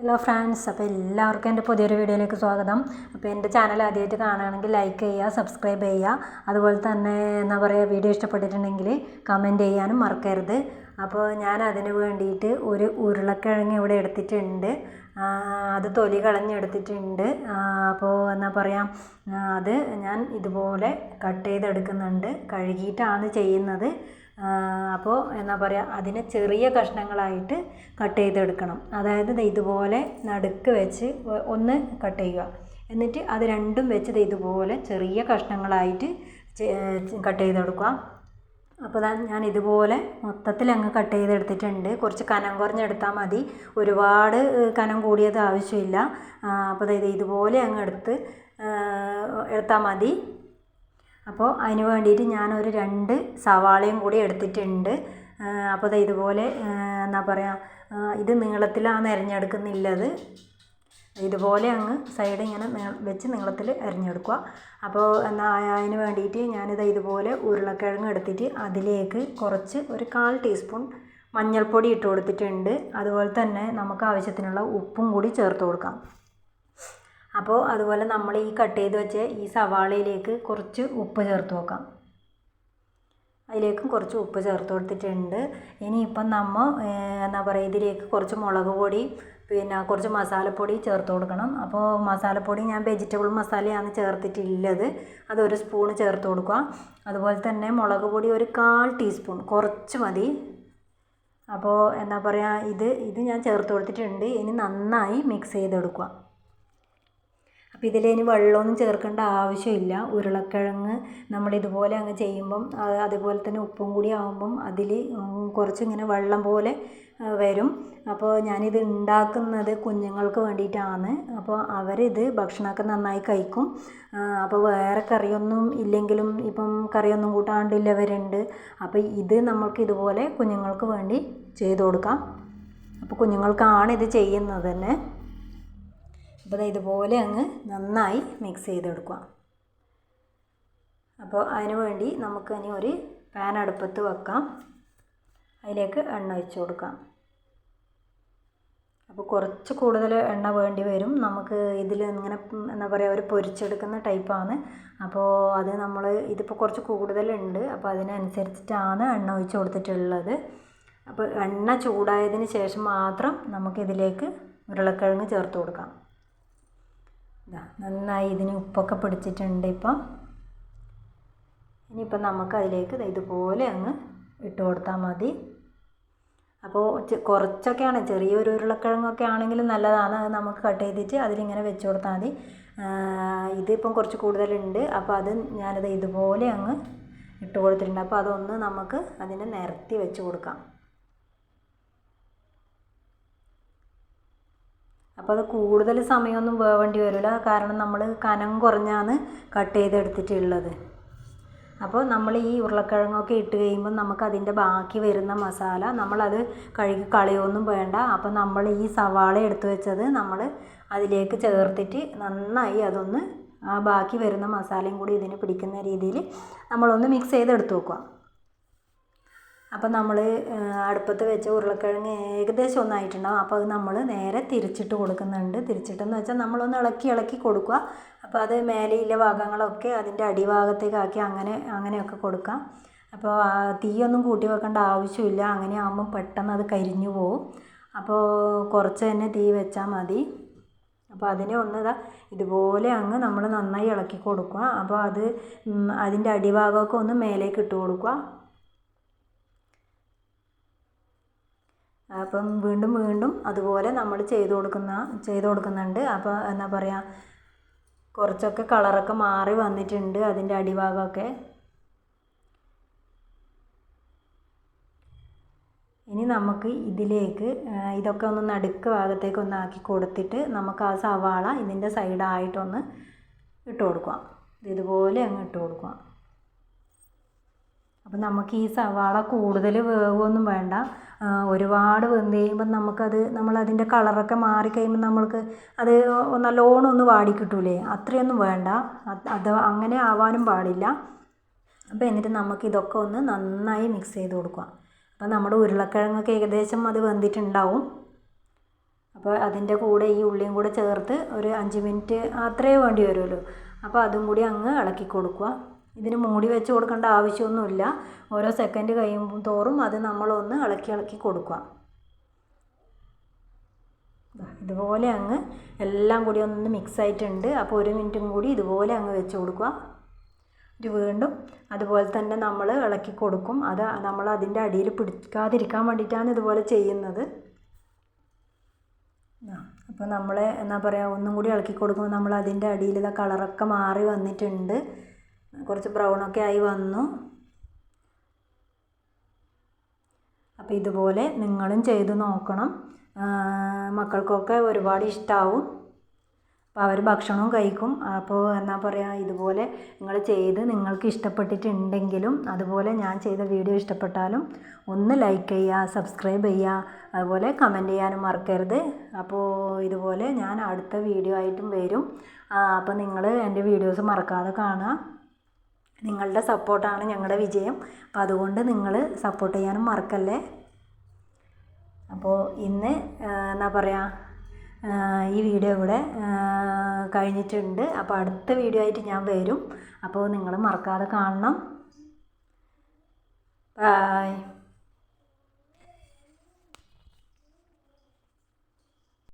Hello friends അപ്പോൾ എല്ലാവർക്കും എന്റെ പുതിയൊരു വീഡിയോയിലേക്ക് സ്വാഗതം. അപ്പോൾ എന്റെ ചാനൽ ആദ്യമായിട്ട് കാണുകയാണെങ്കിൽ ലൈക്ക് ചെയ്യുക സബ്സ്ക്രൈബ് ചെയ്യുക. അതുപോലെ തന്നെ എന്താ പറയുക വീഡിയോ ഇഷ്ടപ്പെട്ടിട്ടുണ്ടെങ്കിൽ കമന്റ് ചെയ്യാനും മറക്കരുത്. അപ്പോൾ ഞാൻ അതിന് വേണ്ടിയിട്ട് ഒരു ഉരുളക്കിഴങ്ങ് ഇവിടെ എടുത്തിട്ടുണ്ട്. അത് തൊലി കളഞ്ഞെടുത്തിട്ടുണ്ട്. അപ്പോൾ എന്താ പറയുക അത് ഞാൻ ഇതുപോലെ കട്ട് ചെയ്തെടുക്കുന്നുണ്ട്. കഴുകിയിട്ടാണ് ചെയ്യുന്നത്. അപ്പോൾ എന്താ പറയുക അതിനെ ചെറിയ കഷ്ണങ്ങളായിട്ട് കട്ട് ചെയ്തെടുക്കണം. അതായത് ദേ ഇതുപോലെ നടുക്ക് വെച്ച് ഒന്ന് കട്ട് ചെയ്യുക. എന്നിട്ട് അത് രണ്ടും വെച്ച് ദേ ഇതുപോലെ ചെറിയ കഷ്ണങ്ങളായിട്ട് കട്ട് ചെയ്തെടുക്കുക. അപ്പോൾ ഞാൻ ഇതുപോലെ മൊത്തത്തിൽ അങ്ങ് കട്ട് ചെയ്തെടുത്തിട്ടുണ്ട്. കുറച്ച് കനം കുറഞ്ഞെടുത്താൽ മതി. ഒരുപാട് കനം കൂടിയത് ആവശ്യമില്ല. അപ്പോൾ ഇത് ഇതുപോലെ അങ്ങ് എടുത്ത് എടുത്താൽ മതി. അപ്പോൾ അതിന് വേണ്ടിയിട്ട് ഞാനൊരു രണ്ട് സവാളയും കൂടി എടുത്തിട്ടുണ്ട്. അപ്പോൾ ദേ ഇതുപോലെ എന്നാ പറയുക ഇത് നീളത്തിലാണ് അരിഞ്ഞെടുക്കുന്നില്ലത്. ഇതുപോലെ അങ്ങ് സൈഡ് ഇങ്ങനെ വെച്ച് നീളത്തിൽ അരിഞ്ഞെടുക്കുക. അപ്പോൾ എന്നാൽ അതിന് വേണ്ടിയിട്ട് ഞാനിത് ഇതുപോലെ ഉരുളക്കിഴങ്ങ് എടുത്തിട്ട് അതിലേക്ക് കുറച്ച് ഒരു കാൽ ടീസ്പൂൺ മഞ്ഞൾപ്പൊടി ഇട്ട് കൊടുത്തിട്ടുണ്ട്. അതുപോലെ തന്നെ നമുക്ക് ആവശ്യത്തിനുള്ള ഉപ്പും കൂടി ചേർത്ത് കൊടുക്കാം. അപ്പോൾ അതുപോലെ നമ്മൾ ഈ കട്ട് ചെയ്ത് വെച്ച ഈ സവാളയിലേക്ക് കുറച്ച് ഉപ്പ് ചേർത്ത് നോക്കാം. അതിലേക്കും കുറച്ച് ഉപ്പ് ചേർത്ത് കൊടുത്തിട്ടുണ്ട്. ഇനിയിപ്പം നമ്മൾ എന്താ പറയുക ഇതിലേക്ക് കുറച്ച് മുളക് പൊടി പിന്നെ കുറച്ച് മസാലപ്പൊടി ചേർത്ത് കൊടുക്കണം. അപ്പോൾ മസാലപ്പൊടി ഞാൻ വെജിറ്റബിൾ മസാലയാണ് ചേർത്തിട്ടുള്ളത്. അതൊരു സ്പൂൺ ചേർത്ത് കൊടുക്കുക. അതുപോലെ തന്നെ മുളക് പൊടി ഒരു കാൽ ടീസ്പൂൺ കുറച്ച് മതി. അപ്പോൾ എന്താ പറയുക ഇത് ഇത് ഞാൻ ചേർത്ത് കൊടുത്തിട്ടുണ്ട്. ഇനി നന്നായി മിക്സ് ചെയ്തെടുക്കുക. അപ്പോൾ ഇതിൽ ഇനി വെള്ളമൊന്നും ചേർക്കേണ്ട ആവശ്യമില്ല. ഉരുളക്കിഴങ്ങ് നമ്മളിതുപോലെ അങ്ങ് ചെയ്യുമ്പം അത് അതുപോലെ തന്നെ ഉപ്പും കൂടി ആകുമ്പം അതിൽ കുറച്ചിങ്ങനെ വെള്ളം പോലെ വരും. അപ്പോൾ ഞാനിത് ഉണ്ടാക്കുന്നത് കുഞ്ഞുങ്ങൾക്ക് വേണ്ടിയിട്ടാണ്. അപ്പോൾ അവരിത് ഭക്ഷണമൊക്കെ നന്നായി കഴിക്കും. അപ്പോൾ വേറെ കറിയൊന്നും ഇല്ലെങ്കിലും ഇപ്പം കറിയൊന്നും കൂട്ടാണ്ടില്ലവരുണ്ട് അപ്പോൾ ഇത് നമ്മൾക്ക് ഇതുപോലെ കുഞ്ഞുങ്ങൾക്ക് വേണ്ടി ചെയ്തു കൊടുക്കാം. അപ്പോൾ കുഞ്ഞുങ്ങൾക്കാണ് ഇത് ചെയ്യുന്നത് തന്നെ. അപ്പോൾ ഇതുപോലെ അങ്ങ് നന്നായി മിക്സ് ചെയ്തെടുക്കുക. അപ്പോൾ അതിന് വേണ്ടി നമുക്ക് ഇനി ഒരു പാൻ അടുപ്പത്ത് വെക്കാം. അതിലേക്ക് എണ്ണ ഒഴിച്ച് കൊടുക്കാം. അപ്പോൾ കുറച്ച് കൂടുതൽ എണ്ണ വേണ്ടി വരും. നമുക്ക് ഇതിൽ ഇങ്ങനെ എന്താ പറയുക ഒരു പൊരിച്ചെടുക്കുന്ന ടൈപ്പാണ് അപ്പോൾ അത് നമ്മൾ ഇതിപ്പോൾ കുറച്ച് കൂടുതലുണ്ട് അപ്പോൾ അതിനനുസരിച്ചിട്ടാണ് എണ്ണ ഒഴിച്ച് കൊടുത്തിട്ടുള്ളത്. അപ്പോൾ എണ്ണ ചൂടായതിന് ശേഷം മാത്രം നമുക്കിതിലേക്ക് ഉരുളക്കിഴങ്ങ് ചേർത്ത് കൊടുക്കാം. നന്നായി ഇതിന് ഉപ്പൊക്കെ പിടിച്ചിട്ടുണ്ട് ഇപ്പം. നമുക്ക് അതിലേക്ക് ഇതുപോലെ അങ്ങ് ഇട്ട് കൊടുത്താൽ മതി. അപ്പോൾ കുറച്ചൊക്കെയാണ് ചെറിയൊരു ഉരുളക്കിഴങ്ങൊക്കെ ആണെങ്കിൽ നല്ലതാണ്. അത് നമുക്ക് കട്ട് ചെയ്തിട്ട് അതിലിങ്ങനെ വെച്ച് കൊടുത്താൽ മതി. ഇതിപ്പം കുറച്ച് കൂടുതലുണ്ട്. അപ്പോൾ അത് ഞാനത് ഇതുപോലെ അങ്ങ് ഇട്ട് കൊടുത്തിട്ടുണ്ട്. അപ്പോൾ അതൊന്ന് നമുക്ക് അതിനെ നിരത്തി വെച്ച് കൊടുക്കാം. അപ്പോൾ അത് കൂടുതൽ സമയമൊന്നും വേവേണ്ടി വരില്ല. കാരണം നമ്മൾ കനം കുറഞ്ഞാണ് കട്ട് ചെയ്തെടുത്തിട്ടുള്ളത്. അപ്പോൾ നമ്മൾ ഈ ഉരുളക്കിഴങ്ങൊക്കെ ഇട്ട് കഴിയുമ്പോൾ നമുക്ക് അതിന്റെ ബാക്കി വരുന്ന മസാല നമ്മളത് കഴുകി കളയൊന്നും വേണ്ട. അപ്പോൾ നമ്മൾ ഈ സവാള എടുത്ത് വെച്ചത് നമ്മൾ അതിലേക്ക് ചേർത്തിട്ട് നന്നായി അതൊന്ന് ആ ബാക്കി വരുന്ന മസാലയും കൂടി ഇതിന് പിടിക്കുന്ന രീതിയിൽ നമ്മളൊന്ന് മിക്സ് ചെയ്തെടുത്ത് വെക്കുക. അപ്പോൾ നമ്മൾ അടുപ്പത്ത് വെച്ച ഉരുളക്കിഴങ്ങ് ഏകദേശം ഒന്നായിട്ടുണ്ടാവും. അപ്പോൾ അത് നമ്മൾ നേരെ തിരിച്ചിട്ട് കൊടുക്കുന്നുണ്ട്. തിരിച്ചിട്ടെന്ന് വെച്ചാൽ നമ്മളൊന്ന് ഇളക്കി ഇളക്കി കൊടുക്കുക. അപ്പോൾ അത് മേലെയുള്ള ഭാഗങ്ങളൊക്കെ അതിന്റെ അടിഭാഗത്തേക്കാക്കി അങ്ങനെ അങ്ങനെയൊക്കെ കൊടുക്കാം. അപ്പോൾ തീയൊന്നും കൂട്ടി വെക്കേണ്ട ആവശ്യമില്ല. അങ്ങനെ ആകുമ്പോൾ പെട്ടെന്ന് അത് കരിഞ്ഞു പോവും. അപ്പോൾ കുറച്ച് തന്നെ തീ വെച്ചാൽ മതി. അപ്പോൾ അതിനെ ഒന്ന് ഇതാ ഇതുപോലെ അങ്ങ് നമ്മൾ നന്നായി ഇളക്കി കൊടുക്കുക. അപ്പോൾ അത് അതിന്റെ അടിഭാഗമൊക്കെ ഒന്ന് മേലേക്ക് ഇട്ട് കൊടുക്കുക. അപ്പം വീണ്ടും വീണ്ടും അതുപോലെ നമ്മൾ ചെയ്ത് കൊടുക്കുന്ന ചെയ്ത് കൊടുക്കുന്നുണ്ട്. അപ്പോൾ എന്താ പറയുക കുറച്ചൊക്കെ കളറൊക്കെ മാറി വന്നിട്ടുണ്ട് അതിന്റെ അടിഭാഗമൊക്കെ. ഇനി നമുക്ക് ഇതിലേക്ക് ഇതൊക്കെ ഒന്ന് നടുക്ക് ഭാഗത്തേക്ക് ഒന്ന് ആക്കി കൊടുത്തിട്ട് നമുക്ക് ആ സവാള ഇതിന്റെ സൈഡായിട്ടൊന്ന് ഇട്ട് കൊടുക്കാം. ഇതുപോലെ അങ്ങ് ഇട്ട് കൊടുക്കാം. അപ്പം നമുക്ക് ഈ സവാള കൂടുതൽ വേവൊന്നും വേണ്ട. ഒരുപാട് വെന്ത് കഴിയുമ്പം നമുക്കത് നമ്മളതിന്റെ കളറൊക്കെ മാറിക്കഴിയുമ്പോൾ നമ്മൾക്ക് അത് നല്ലോണം ഒന്ന് വാടി കിട്ടൂലേ അത്രയൊന്നും വേണ്ട. അത് അങ്ങനെ ആവാനും പാടില്ല. അപ്പോൾ എന്നിട്ട് നമുക്ക് ഇതൊക്കെ ഒന്ന് നന്നായി മിക്സ് ചെയ്ത് കൊടുക്കുക. അപ്പോൾ നമ്മുടെ ഉരുളക്കിഴങ്ങൊക്കെ ഏകദേശം അത് വെന്തിട്ടുണ്ടാവും. അപ്പോൾ അതിന്റെ കൂടെ ഈ ഉള്ളിയും കൂടെ ചേർത്ത് ഒരു അഞ്ച് മിനിറ്റ് അത്രേ വേണ്ടി വരുമല്ലോ അപ്പോൾ അതും കൂടി അങ്ങ് ഇളക്കി കൊടുക്കുക. ഇതിന് മൂടി വെച്ച് കൊടുക്കേണ്ട ആവശ്യമൊന്നുമില്ല. ഓരോ സെക്കൻഡ് കഴിയുമ്പോൾ തോറും അത് നമ്മളൊന്ന് ഇളക്കി ഇളക്കി കൊടുക്കുക. ഇതുപോലെ അങ്ങ് എല്ലാം കൂടി ഒന്ന് മിക്സ് ആയിട്ടുണ്ട്. അപ്പോൾ ഒരു മിനിറ്റും കൂടി ഇതുപോലെ അങ്ങ് വെച്ച് കൊടുക്കുക. ഇത് വീണ്ടും അതുപോലെ തന്നെ നമ്മൾ ഇളക്കി കൊടുക്കും. അത് നമ്മൾ അതിന്റെ അടിയിൽ പിടിക്കാതിരിക്കാൻ വേണ്ടിയിട്ടാണ് ഇതുപോലെ ചെയ്യുന്നത്. അപ്പോൾ നമ്മൾ എന്താ പറയുക ഒന്നും കൂടി ഇളക്കി കൊടുക്കുമ്പോൾ നമ്മൾ അതിന്റെ അടിയിൽ ഇതാ കളറൊക്കെ മാറി വന്നിട്ടുണ്ട്. കുറച്ച് ബ്രൗണൊക്കെ ആയി വന്നു. അപ്പോൾ ഇതുപോലെ നിങ്ങളും ചെയ്തു നോക്കണം. മക്കൾക്കൊക്കെ ഒരുപാട് ഇഷ്ടമാവും അപ്പോൾ അവർ ഭക്ഷണവും കഴിക്കും. അപ്പോൾ എന്നാ പറയുക ഇതുപോലെ നിങ്ങൾ ചെയ്ത് നിങ്ങൾക്ക് ഇഷ്ടപ്പെട്ടിട്ടുണ്ടെങ്കിലും അതുപോലെ ഞാൻ ചെയ്ത വീഡിയോ ഇഷ്ടപ്പെട്ടാലും ഒന്ന് ലൈക്ക് ചെയ്യുക സബ്സ്ക്രൈബ് ചെയ്യുക അതുപോലെ കമന്റ് ചെയ്യാനും മറക്കരുത്. അപ്പോൾ ഇതുപോലെ ഞാൻ അടുത്ത വീഡിയോ ആയിട്ടും വരും. അപ്പോൾ നിങ്ങൾ എന്റെ വീഡിയോസ് മറക്കാതെ കാണുക. നിങ്ങളുടെ സപ്പോർട്ടാണ് ഞങ്ങളുടെ വിജയം. അപ്പോൾ അതുകൊണ്ട് നിങ്ങൾ സപ്പോർട്ട് ചെയ്യാനും മറക്കല്ലേ? അപ്പോൾ ഇന്ന് എന്താ പറയുക ഈ വീഡിയോ ഇവിടെ കഴിഞ്ഞിട്ടുണ്ട്. അപ്പോൾ അടുത്ത വീഡിയോ ആയിട്ട് ഞാൻ വരും. അപ്പോൾ നിങ്ങൾ മറക്കാതെ കാണണം. ബായ്